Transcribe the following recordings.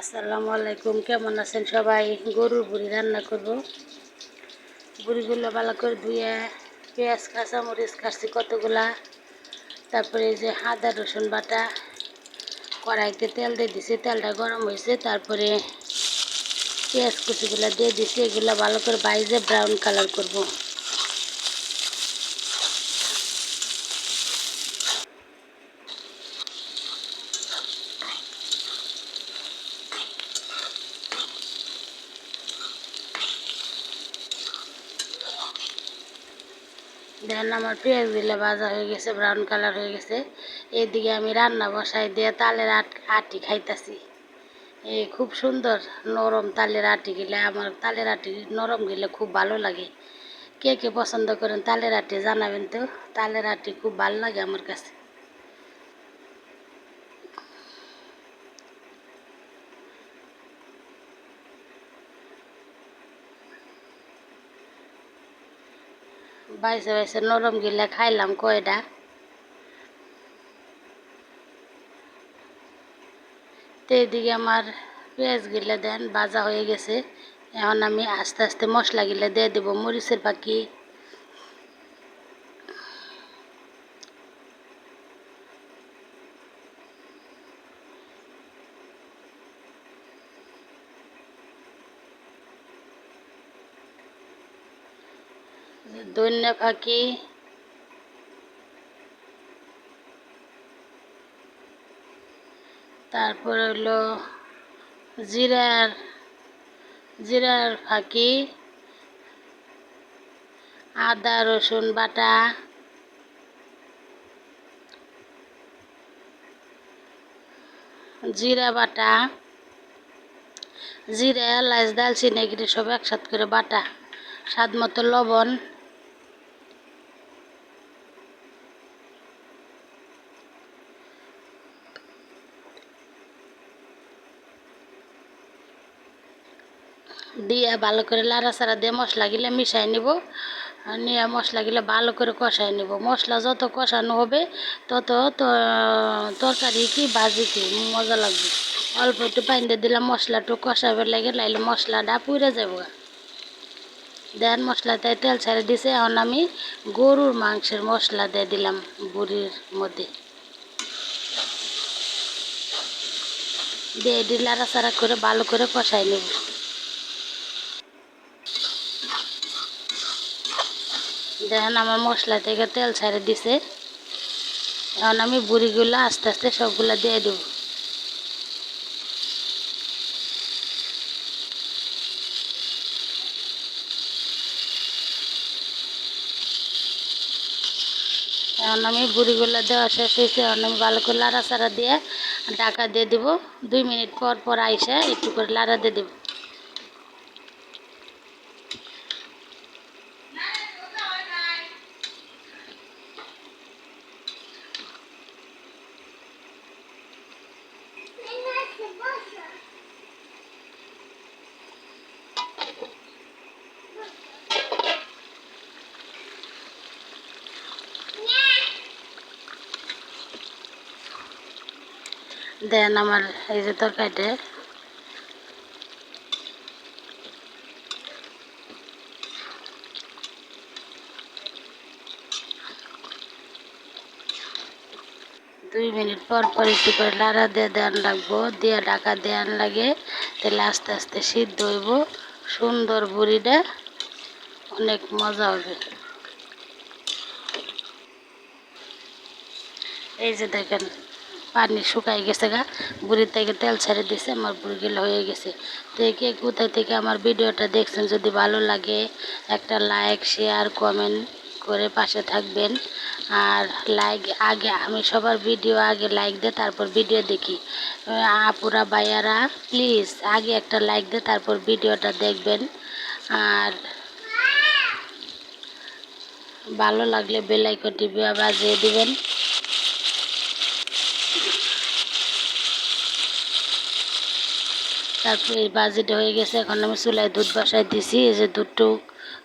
আসসালামু আলাইকুম, কেমন আছেন সবাই? গরুর বুড়ি রান্না করব। বুড়িগুলো ভালো করে ধুয়ে পেঁয়াজ, কাঁচামরিচ কাটছি কতগুলা। তারপরে যে আদা, রসুন বাটা, কড়াইতে তেল দিয়ে দিছি, তেলটা গরম হয়েছে। তারপরে পেঁয়াজ কুচিগুলো দিয়ে দিছি, এগুলো ভালো করে বাইজে ব্রাউন কালার করব। দেখেন আমার দিলে ভাজা হয়ে গেছে ব্রাউন কালার হয়ে গেছে। এদিকে আমি রান্না বসাই দিয়ে তালের আট, আটি খাইতাছি। এই খুব সুন্দর নরম তালের আটি গেলে, আমার তালের আটি নরম গেলে খুব ভালো লাগে। কে কে পছন্দ করেন তালের আটি জানাবেন তো? তালের আটি খুব ভালো লাগে আমার কাছে। বাইসে বাইসে নরম গিলা খাইলাম কয়টা তো এদিকে আমার পেঁয়াজ গিলা দেন, ভাজা হয়ে গেছে। এখন আমি আস্তে আস্তে মশলা গিলা দিয়ে দেবো, মরিচের পাখি। ধন্যা ফাঁকি। তারপর হলো জিরার জিরার ফাঁকি। আদা, রসুন বাটা। জিরা বাটা। জিরা, এলাচ, দালচিনি, এগুলি সব একসাথে করে বাটা। স্বাদ মতো লবণ। দিয়ে ভালো করে লাড়াচাড়া দিয়ে মশলা মশলাগুলো মিশাই নিব। নিয়ে মশলা মশলাগুলো ভালো করে কষাই নিব। মশলা যত কষানো হবে, তত তরকারি কি বাজি কি, মজা লাগবে। অল্প একটু পানি দিয়ে দিলাম মশলাটা কষাবে লাগে লাইলে মশলাটা পুড়ে যাব দেন মশলাতে তেল ছেড়ে দিছে, এখন আমি গরুর মাংসের মশলা দিয়ে দিলাম বুড়ির মধ্যে। দিয়ে এটি লাড়াচাড়া করে ভালো করে কষাই নেব। দেখেন আমার মশলা থেকে তেল ছেড়ে দিছে। এখন আমি বুড়িগুলো আস্তে আস্তে সবগুলো দিয়ে দেব। এখন আমি বুড়িগুলো দেওয়া শেষ হয়েছে, এখন আমি ভালো করে লাড়াচাড়া দিয়ে ঢাকা দিয়ে দেবো। দুই মিনিট পর পর আইসে একটু করে লাড়া দিয়ে দেবো। দেন আমার এই যে তরকারিটা। দুই মিনিট পর পর একটু করে লাড়া দিয়ে দেন লাগবো। দিয়ে ঢাকা দেন লাগে তাহলে আস্তে আস্তে সিদ্ধ হইব। সুন্দর বুড়িটা অনেক মজা হবে। এই যে দেখেন, পানি শুকাই গেছে গা। বুড়ির থেকে তেল ছেড়ে দিছে, আমার বুড়িগুলো হয়ে গেছে। তো কে কোথায় থেকে আমার ভিডিওটা দেখছেন, যদি ভালো লাগে একটা লাইক শেয়ার কমেন্ট করে পাশে থাকবেন। আর লাইক আগে আমি সবার ভিডিও আগে লাইক দে, তারপর ভিডিও দেখি। আপুরা বাইয়ারা প্লিজ আগে একটা লাইক দে, তারপর ভিডিওটা দেখবেন। আর ভালো লাগলে বেলাইকনটি বাজিয়ে দিবেন। তারপরে বাজিটা হয়ে গেছে, এখন আমি চুলায় দুধ বসাই দিছি, এই যে দুধটু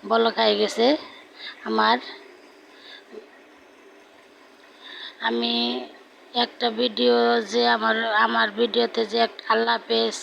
বলক খাই গেছে। আমার। আমি একটা ভিডিও যে আমার আমার ভিডিওতে যে আল্লাহ পেস